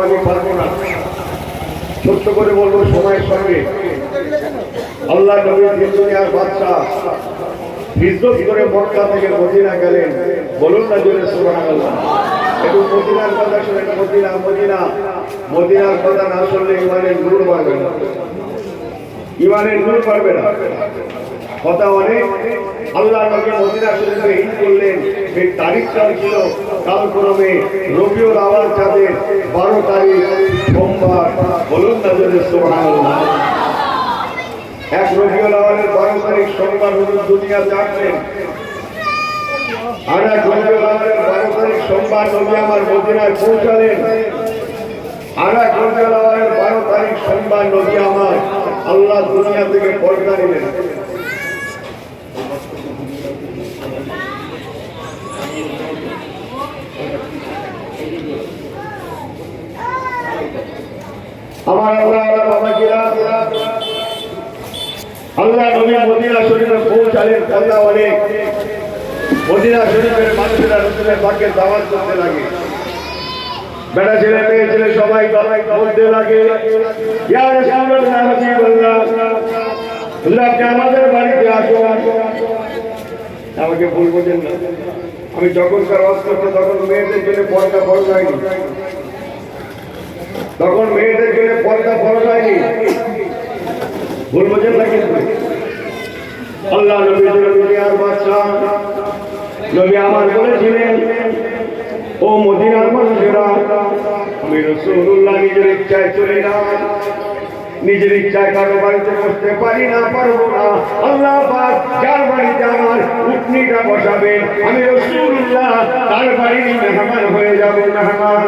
আমি পারব না। ছোট্ট করে বলব সময়ের সঙ্গে। আল্লাহ নবী দুনিয়ার বাচ্চা মক্কা থেকে মদিনা গেলেন। বলুন না জোরে সুবহানাল্লাহ। একটু মদিনার কথা শুনেন, মদিনা মদিনা। মদিনার কথা না শুনলে ইমানের নূর পাবে না। ইমানের নূর পাবে না। কথা অনেক। আল্লাহ নবী মদিনা শরীফে ঈদ করলেন। সেই তারিখটাও ছিল কালক্রমে রবিউল আওয়াল চাঁদের বারো তারিখ, সোমবার। বলুন না জোরে সুবহানাল্লাহ। এক রবিউল আওয়ালের বারো তারিখ সোমবার হুজুর দুনিয়াতে আসলেন আর এক রবিউল আওয়ালের বারো তারিখ সোমবার নবী আমার মদিনায় পৌঁছালেন। আর এক রবিউল আওয়ালের বারো তারিখ সোমবার নবী আমার আল্লাহ দুনিয়া থেকে পর্দা নিলেন। আমার আল্লাহ বাবা জিরা আল্লাহ নবী মদিনা শরীফে পৌঁছালেন কথা অনেক। মদিনা শরীফের মানুষেরা রসুলের বাক্যের দাওয়াত করতে লাগে। আমাদের বাড়িতে আসুন আমাকে ভুল বোঝেন না। আমি যখন তার ওয়াজ করতে, তখন মেয়েদের জন্য পর্দা ফরজ হয়নি। তখন মেয়েদের জন্য পর্দা ফরজ হয়নি। ভুল বোঝেন না কিন্তু আল্লাহ নবী দুনিয়ার বাদশা নবী আমার বলেছিলেন, ও মদিনার মানুষেরা, আমি রসুল্লাহ নিজের ইচ্ছায় চলি না নিজের ইচ্ছায় কারও বাড়িতে বসতে পারি না, পারব না। আল্লাহ যার বাড়িতে আমার উঠনিটা বসাবেন, আমি রসুল্লাহ তার বাড়ির মেহমান হয়ে যাব, মেহমান।